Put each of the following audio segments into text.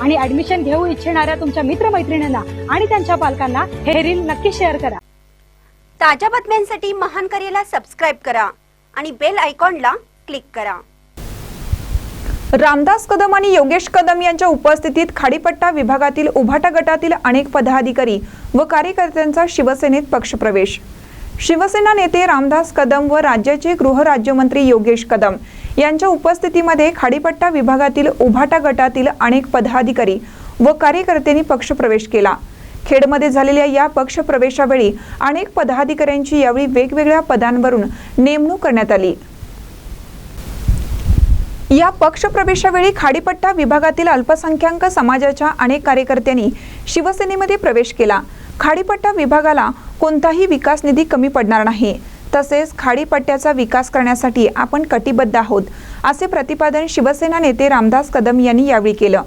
आणि ऍडमिशन घेऊ इच्छिणाऱ्या तुमच्या मित्रमैत्रिणींना आणि त्यांच्या पालकांना हे रील नक्की शेअर करा. ताज्या बातम्यांसाठी महान करेला सबस्क्राईब करा आणि बेल आयकॉनला क्लिक करा. रामदास कदम आणि योगेश कदम यांच्या उपस्थितीत खाडीपट्टा विभागातील उभाटा गटातील अनेक पदाधिकारी व कार्यकर्त्यांचा शिवसेनेत पक्षप्रवेश. शिवसेना नेते रामदास कदम व राज्याचे गृहराज्यमंत्री योगेश कदम यांच्या उपस्थितीमध्ये खाडीपट्टा विभागातील उभाटा गटातील अनेक पदाधिकारी व कार्यकर्त्यांनी पक्षप्रवेश केला. खेडमध्ये झालेल्या या पक्षप्रवेशावेळी अनेक पदाधिकाऱ्यांची यावेळी वेगवेगळ्या पदांवरून नेमणूक करण्यात आली. या पक्षप्रवेशावेळी खाडीपट्टा विभागातील अल्पसंख्याक समाजाच्या अनेक कार्यकर्त्यांनी शिवसेनेमध्ये प्रवेश केला. खाडीपट्टा विभागाला कोणताही विकास निधी कमी पडणार नाही. तसेच खाडीपट्ट्याचा विकास करण्यासाठी आपण कटिबद्ध आहोत असे प्रतिपादन शिवसेना नेते रामदास कदम यांनी यावेळी केलं.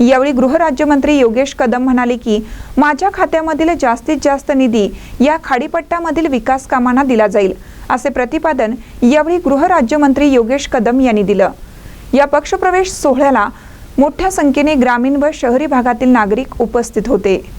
यावेळी गृहराज्यमंत्री योगेश कदम म्हणाले की माझ्या खात्यामधील जास्तीत जास्त निधी या खाडीपट्ट्यामधील विकास कामांना दिला जाईल असे प्रतिपादन यावेळी गृहराज्यमंत्री योगेश कदम यांनी दिलं. या पक्षप्रवेश सोहळ्याला मोठ्या संख्येने ग्रामीण व शहरी भागातील नागरिक उपस्थित होते.